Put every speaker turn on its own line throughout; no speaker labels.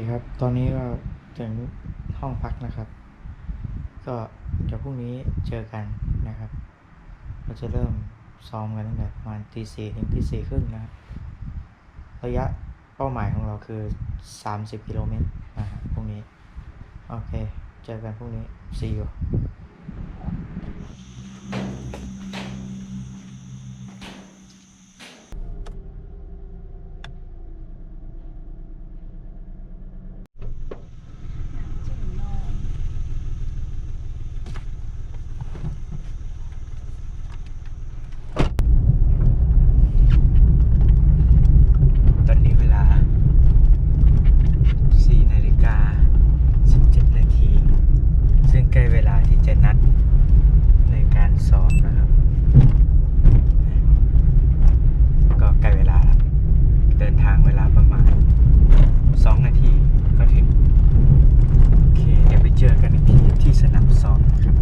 คครับ ตอนนี้ก็ถึงห้องพักนะครับ ก็เดี๋ยวพรุ่งนี้เจอกันนะครับ เราจะเริ่มซ้อมกันตั้งแต่ประมาณตีสี่ถึงตีสี่ครึ่งนะ ระยะเป้าหมายของเราคือ 30 กิโลเมตรนะฮะพรุ่งนี้ โอเค เจอกันพรุ่งนี้ see you ตอนนี้เวลา 4 นาฬิกา 17 นาที ซึ่งใกล้เวลาที่จะนัดในการซ้อมนะครับ ก็ใกล้เวลาแล้ว เดินทางเวลาประมาณ 2 นาทีก็ถึง โอเค เดี๋ยวไปเจอกันอีกทีที่สนามซ้อมนะครับ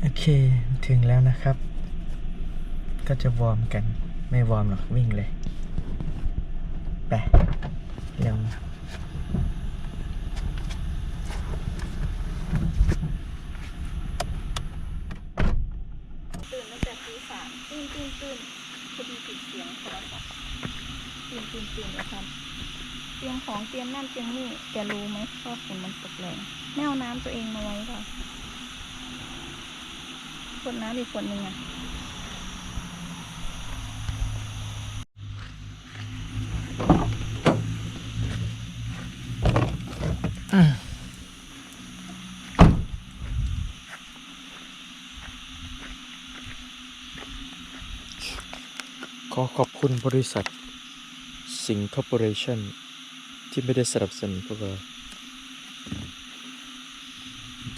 โอ เค ถึงแล้วนะครับ ก็จะวอร์มกัน ไม่วอร์มหรอกวิ่งเลย ไปเร็ว
ตื่นตั้งแต่ตีสามตื่นตื่นตื่นพอดีปิดเสียงโทรศัพท์ตื่นตื่นตื่นนะครับเตรียมของเตรียมนั่นเตรียมนี่แกรู้ไหมว่าฝนมันตกแรงแม่เอาน้ำตัวเองมาไว้ก่อน ขวดน้ำอีกขวดหนึ่งอะ
ขอขอบคุณบริษัท สิงค o r p o r a t i o n ที่ไม่ได้สนับสนุนพวกเรา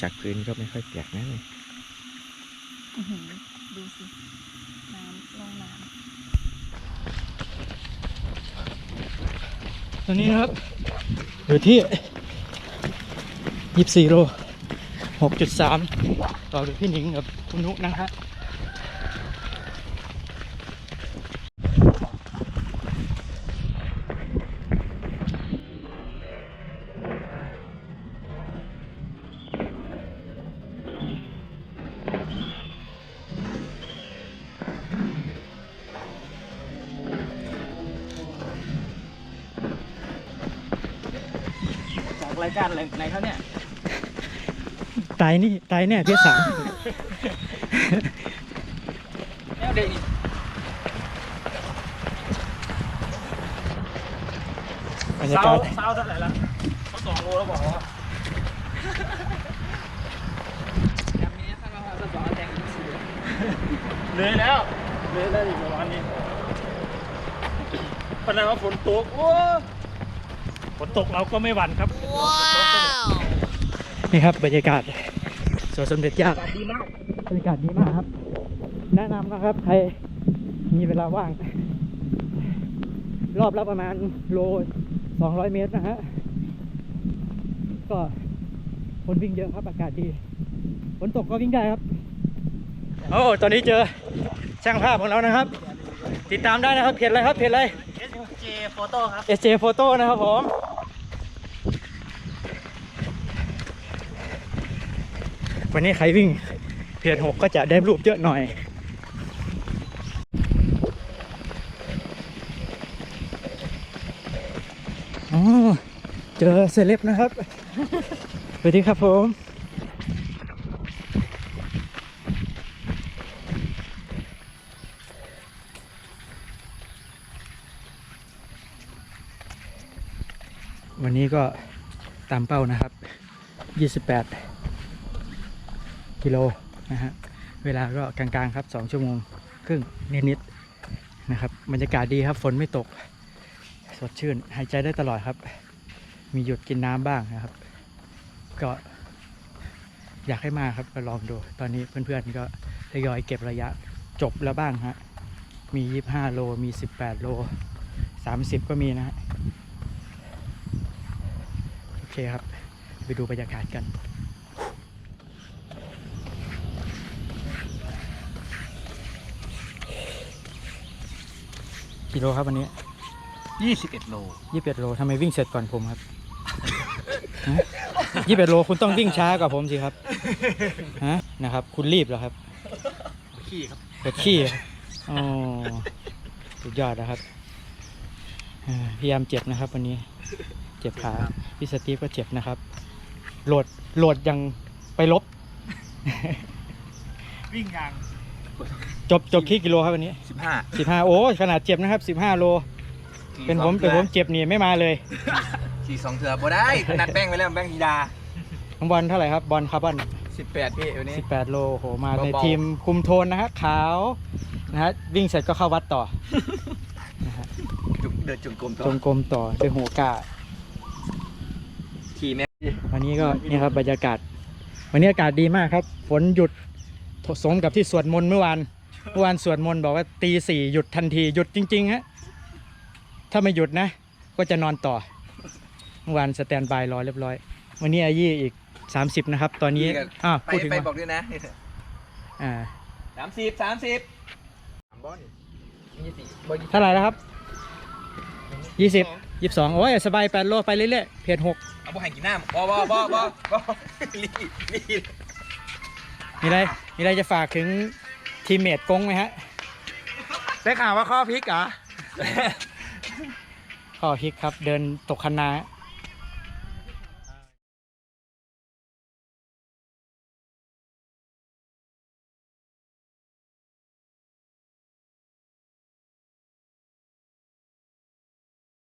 จากพื้นก็ไม่ค่อยเปียกนะเลย
ดูสิ น้ำลงน้ำ
ตอนนี้นะครับ อยู่ที่ยี่สี่โลหกจุดสามต่อจากพี่หนิงกับคุณนุนะฮะ รายการอะไรไหนเขาเนี่ยตายนี่ตายแน่เพศสามแล้วเด็กบรรยากาศ
เศร้าเท่าไหร่ละเขาสองโลแล้วบอกว่าเลยแล้วเลยแล้วอีกประมาณนี้พนันว่าฝนตกโอ้ ฝนตกเราก็ไม่หวั่นครับ
นี่ครับบรรยากาศสวนสมเด็จย่า
ดีมาก
บรรยากาศดีมากครับ แนะนำนะครับใครมีเวลาว่าง รอบละประมาณโล200เมตรนะฮะก็คนวิ่งเยอะครับอากาศดีฝนตกก็วิ่งได้ครับโอ้ตอนนี้เจอช่างภาพของเรานะครับ ติดตามได้นะครับเพจอะไรครับเพจอะไร
เจโฟโต้ครับ
SJ Photo นะครับผม วันนี้ใครวิ่งเพียรหกก็จะได้รูปเยอะหน่อย อ๋อ เจอเซเลบนะครับ สวัสดีครับผม วันนี้ก็ตามเป้านะครับ 28 กิโลนะฮะ เวลาก็กลางๆครับ 2 ชั่วโมงครึ่งนิดๆนะครับ บรรยากาศดีครับ ฝนไม่ตก สดชื่น หายใจได้ตลอดครับ มีหยุดกินน้ำบ้างนะครับ ก็อยากให้มาครับก็ลองดู ตอนนี้เพื่อนๆก็ทยอยเก็บระยะจบแล้วบ้างฮะ มี 25 โล มี 18 โล 30 ก็มีนะฮะ เคครับ ไปดูบรรยากาศกันกิโลครับวันนี้
ยี่สิบเอ็ดโล
ยี่สิบเอ็ดโลทำไมวิ่งเสร็จก่อนผมครับยี่สิบเอ็ดโลคุณต้องวิ่งช้ากว่าผมสิครับฮะนะครับ คุณรีบเหรอครับ
ขี้ครับ
ปวดขี้เหรออ๋อสุดยอดนะครับอ่าพยายามเจ็บนะครับวันนี้ เจ็บขาพี่สตีฟก็เจ็บนะครับ โหลดโหลดยังไปลบ
วิ่งยาง
จบจบขี้กิโลครับวันนี้
สิบห้า
สิบห้าโอ้ขนาดเจ็บนะครับสิบห้าโล เป็นผมเป็นผมเจ็บนี่ไม่มาเลย
ขี่สองเถื่อบ่ได้นัดแป้งไปแล้วแป้งธีดา
ของบอลเท่าไหร่ครับบอลคาร์บอน
สิบแปดพี่วันนี้
18โลโหมาใน
เบาๆ
ทีมคุมโทนนะฮะขาวนะฮะวิ่งเสร็จก็เข้าวัดต่อ
จุกเดินจุงกลมตั
จ
ว
งกรมต่อด้วยหัวกา
ขี่แม่
วันนี้ก็นี่ครับบรรยากาศ วันนี้อากาศดีมากครับฝนหยุดสมกับที่สวดมนต์เมื่อวานเมื่อวานสวดมนต์บอกว่าตีสี่หยุดทันทีหยุดจริงๆฮะถ้าไม่หยุดนะ ก็จะนอนต่อเมื่อวานสแตนบายรอเรียบร้อย วันนี้อายี่อีก 30 นะครับ ตอนนี้อ้าว
ไป
พูดถึง
ไป
ว่า
บอกด้วยนะ
อ่า
สามสิบสามสิบสามบอลยี่สิบบ่ยี่สิบ
เท่าไหร่แล้วครับยี่สิบ ยี่สิบสองโอ้ยสบายแปดโลไปเรื่อยๆเพจหก
เอาบ่ให้กินน้ำบ่บ่บ่บ่บ่รีบรีบ
มีอะไรมีอะไรจะฝากถึงทีมเมทกงไหมฮะ
ได้ข่าวว่าข้อพริกเหรอ
ข้อพลิกครับเดินตกคันนา